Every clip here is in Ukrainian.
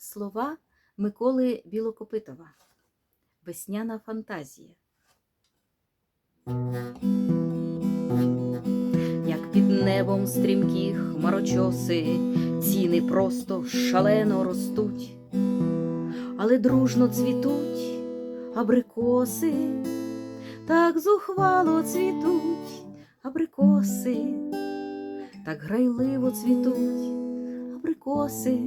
Слова Миколи Білокопитова. Весняна фантазія. Як під небом стрімкі хмарочоси, ціни просто шалено ростуть, але дружно цвітуть абрикоси, так зухвало цвітуть абрикоси, так грайливо цвітуть абрикоси,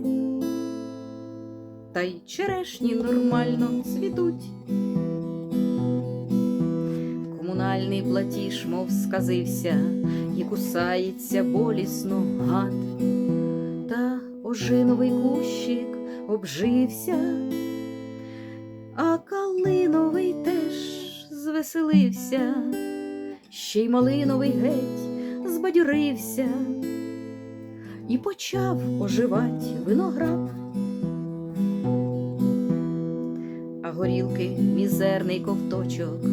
та й черешні нормально цвітуть. Комунальний платіж, мов сказився, і кусається болісно гад, та ожиновий кущик обжився, а калиновий теж звеселився, ще й малиновий геть збадьорився і почав оживать виноград. Горілки мізерний ковточок.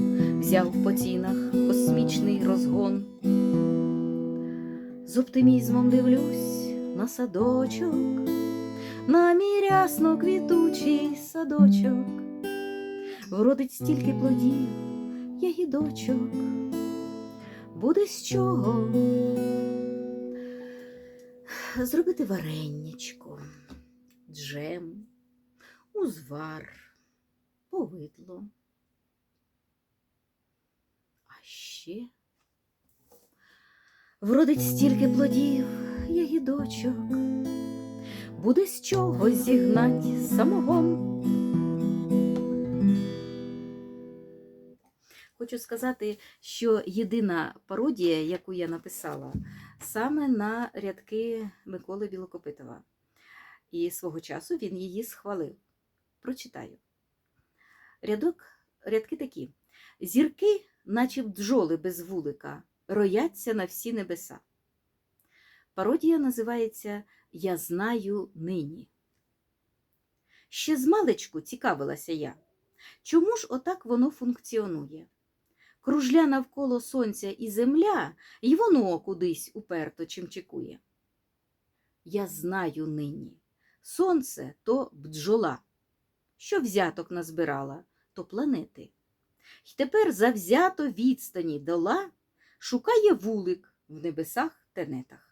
Взяв по цінах космічний розгон. З оптимізмом дивлюсь на садочок, на мій рясно квітучий садочок, вродить стільки плодів, ягідочок, буде з чого зробити вареннячко, джем, узвар, повидло. А ще вродить стільки плодів, ягідочок, буде з чого зігнать самогон. Хочу сказати, що єдина пародія, яку я написала, саме на рядки Миколи Білокопитова. І свого часу він її схвалив. Прочитаю. Рядок, рядки такі: зірки, наче бджоли без вулика, рояться на всі небеса. Пародія називається Я знаю нині. Ще з маличку цікавилася я. Чому ж отак воно функціонує? Кружля навколо сонця і земля, й воно кудись уперто чимчикує. Я знаю нині. Сонце то бджола. Що взяток назбирала, то планети. й тепер завзято відстані дола шукає вулик в небесах тенетах.